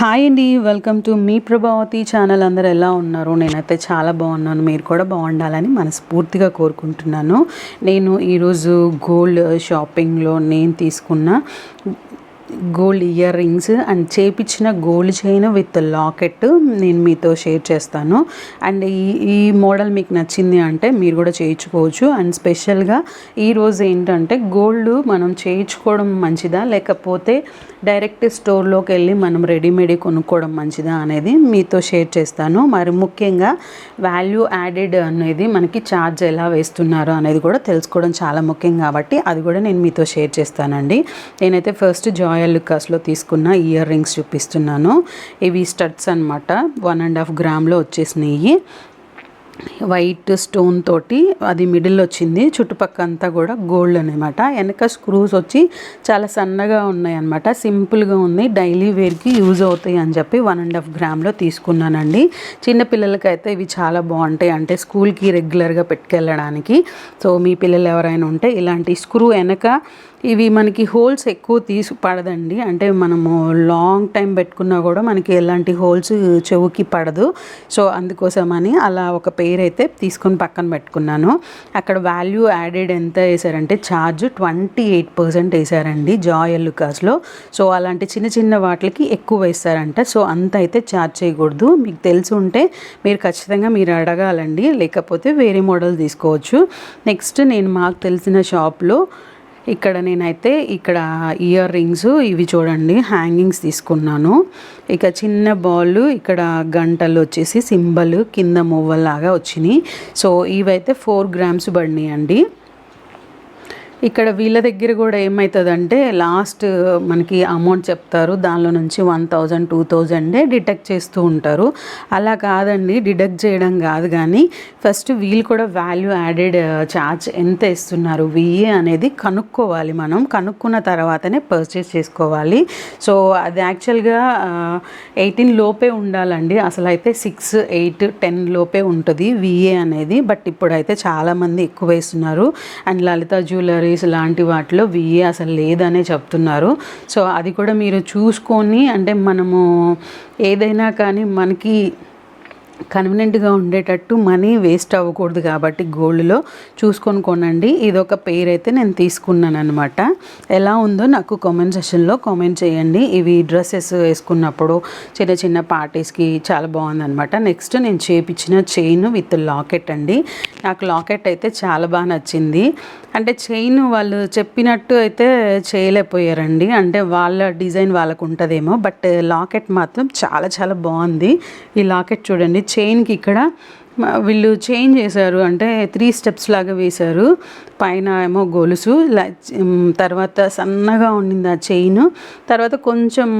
Hi అండి welcome to మీ Prabhavathi channel. అందరు ఎలా ఉన్నారు? నేనైతే చాలా బాగున్నాను. మీరు కూడా బాగుండాలని మనస్ఫూర్తిగా కోరుకుంటున్నాను. నేను ఈరోజు గోల్డ్ షాపింగ్లో నేను తీసుకున్న గోల్డ్ ఇయర్ రింగ్స్ అండ్ చేపించిన గోల్డ్ చైన్ విత్ లాకెట్ నేను మీతో షేర్ చేస్తాను. అండ్ ఈ ఈ మోడల్ మీకు నచ్చింది అంటే మీరు కూడా చేయించుకోవచ్చు. అండ్ స్పెషల్గా ఈరోజు ఏంటంటే గోల్డ్ మనం చేయించుకోవడం మంచిదా? లేకపోతే డైరెక్ట్ స్టోర్లోకి వెళ్ళి మనం రెడీమేడ్ కొనుక్కోవడం మంచిదా అనేది మీతో షేర్ చేస్తాను. మరి ముఖ్యంగా వాల్యూ యాడెడ్ అనేది మనకి ఛార్జ్ ఎలా వేస్తున్నారు అనేది కూడా తెలుసుకోవడం చాలా ముఖ్యం కాబట్టి అది కూడా నేను మీతో షేర్ చేస్తానండి. నేనైతే ఫస్ట్ జాయిన్ జాయ్ లుకాస్లో తీసుకున్న ఇయర్ రింగ్స్ చూపిస్తున్నాను. ఇవి స్టడ్స్ అనమాట వన్ అండ్ హాఫ్ గ్రామ్లో వచ్చేసినాయి. వైట్ స్టోన్ తోటి అది మిడిల్ వచ్చింది. చుట్టుపక్క అంతా కూడా గోల్డ్ అనమాట వెనక స్క్రూస్ వచ్చి చాలా సన్నగా ఉన్నాయన్నమాట. సింపుల్గా ఉంది. డైలీ వేర్కి యూజ్ అవుతాయి అని చెప్పి వన్ అండ్ హాఫ్ గ్రామ్లో తీసుకున్నానండి. చిన్నపిల్లలకైతే ఇవి చాలా బాగుంటాయి. అంటే స్కూల్కి రెగ్యులర్గా పెట్టుకెళ్ళడానికి. సో మీ పిల్లలు ఎవరైనా ఉంటే ఇలాంటి స్క్రూ వెనక ఇవి మనకి హోల్స్ ఎక్కువ తీసి పడదండి. అంటే మనము లాంగ్ టైం పెట్టుకున్నా కూడా మనకి ఎలాంటి హోల్స్ చెవుకి పడదు. సో అందుకోసమని అలా ఒక పే పేరు అయితే తీసుకొని పక్కన పెట్టుకున్నాను. అక్కడ వాల్యూ యాడెడ్ ఎంత వేసారంటే ఛార్జ్ ట్వంటీ ఎయిట్ పర్సెంట్ వేసారండి జాయ్ లుకాస్లో సో అలాంటి చిన్న చిన్న వాటికి ఎక్కువ వేస్తారంట. సో అంత అయితే ఛార్జ్ చేయకూడదు. మీకు తెలిసి ఉంటే మీరు ఖచ్చితంగా మీరు అడగాలండి. లేకపోతే వేరే మోడల్ తీసుకోవచ్చు. నెక్స్ట్ నేను మాకు తెలిసిన షాప్లో ఇక్కడ నేనైతే ఇక్కడ ఇయర్ రింగ్స్ ఇవి చూడండి హ్యాంగింగ్స్ తీసుకున్నాను. ఇక చిన్న బాల్ ఇక్కడ గంటలు వచ్చేసి సింబల్ కింద మువ్వల్లాగా వచ్చినాయి. సో ఇవైతే ఫోర్ గ్రామ్స్ పడినాయి అండి ఇక్కడ వీళ్ళ దగ్గర కూడా ఏమవుతుందంటే లాస్ట్ మనకి అమౌంట్ చెప్తారు. దానిలో నుంచి వన్ థౌజండ్ టూ థౌజండే డిటెక్ట్ చేస్తూ ఉంటారు. అలా కాదండి డిడక్ట్ చేయడం కాదు కానీ ఫస్ట్ వీళ్ళు కూడా వాల్యూ యాడెడ్ ఛార్జ్ ఎంత ఇస్తున్నారు? విఏ అనేది కనుక్కోవాలి మనం. కనుక్కున్న తర్వాతనే పర్చేస్ చేసుకోవాలి. సో అది యాక్చువల్గా ఎయిటీన్ uh, లోపే ఉండాలండి. అసలు అయితే సిక్స్ ఎయిట్ టెన్ లోపే ఉంటుంది విఏ అనేది. బట్ ఇప్పుడైతే చాలామంది ఎక్కువ వేస్తున్నారు. అండ్ లలిత జ్యువెలరీ జ్యువెలరీస్ లాంటి వాటిలో విఏ అసలు లేదనే చెప్తున్నారు. సో అది కూడా మీరు చూసుకొని అంటే మనము ఏదైనా కానీ మనకి కన్వీనెంట్గా ఉండేటట్టు మనీ వేస్ట్ అవ్వకూడదు కాబట్టి గోల్డ్లో చూసుకొని కొనండి. ఇదొక పేరు అయితే నేను తీసుకున్నాను అనమాట ఎలా ఉందో నాకు కామెంట్ సెషన్లో కామెంట్ చేయండి. ఇవి డ్రెస్సెస్ వేసుకున్నప్పుడు చిన్న చిన్న పార్టీస్కి చాలా బాగుందనమాట నెక్స్ట్ నేను చేపించిన చైన్ విత్ లాకెట్ అండి. నాకు లాకెట్ అయితే చాలా బాగా నచ్చింది. అంటే చైన్ వాళ్ళు చెప్పినట్టు అయితే చేయలేకపోయారండి. అంటే వాళ్ళ డిజైన్ వాళ్ళకు ఉంటుందేమో బట్ లాకెట్ మాత్రం చాలా చాలా బాగుంది. ఈ లాకెట్ చూడండి చైన్కి ఇక్కడ వీళ్ళు చేంజ్ చేశారు. అంటే త్రీ స్టెప్స్ లాగా వేశారు. పైన ఏమో గొలుసు తర్వాత సన్నగా ఉండింది ఆ చైన్ తర్వాత కొంచెం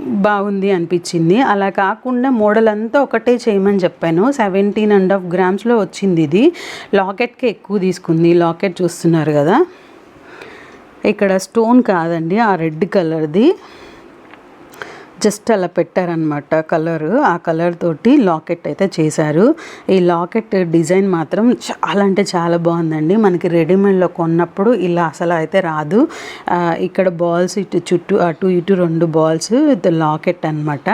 బాగుంది అనిపించింది. అలా కాకుండా మోడల్ అంతా ఒకటే చేయమని చెప్పాను. సెవెంటీన్ అండ్ హాఫ్ గ్రామ్స్లో వచ్చింది ఇది. లాకెట్కి ఎక్కువ తీసుకుంది. లాకెట్ చూస్తున్నారు కదా. ఇక్కడ స్టోన్ కాదండి. ఆ రెడ్ కలర్ది జస్ట్ అలా పెట్టారనమాట కలర్. ఆ కలర్ తోటి లాకెట్ అయితే చేశారు. ఈ లాకెట్ డిజైన్ మాత్రం చాలా అంటే చాలా బాగుందండి. మనకి రెడీమేడ్లో కొన్నప్పుడు ఇలా అసలు అయితే రాదు. ఇక్కడ బాల్స్ ఇటు చుట్టూ అటు ఇటు రెండు బాల్స్ విత్ లాకెట్ అనమాట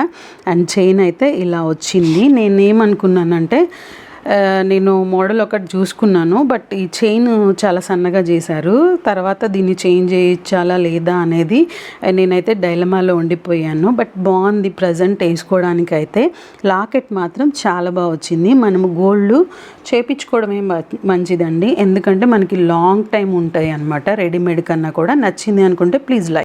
అండ్ చైన్ అయితే ఇలా వచ్చింది. నేనేమనుకున్నానంటే నేను మోడల్ ఒకటి చూసుకున్నాను బట్ ఈ చైన్ చాలా సన్నగా చేశారు. తర్వాత దీన్ని చేంజ్ చేయించాలా లేదా అనేది నేనైతే డైలమాలో ఉండిపోయాను. బట్ బాగుంది ప్రజెంట్ వేసుకోవడానికి అయితే లాకెట్ మాత్రం చాలా బాగా వచ్చింది. మనము గోల్డ్ చేపించుకోవడమే మంచిదండి. ఎందుకంటే మనకి లాంగ్ టైం ఉంటాయి అనమాట రెడీమేడ్ కన్నా కూడా నచ్చింది అనుకుంటే ప్లీజ్ లైక్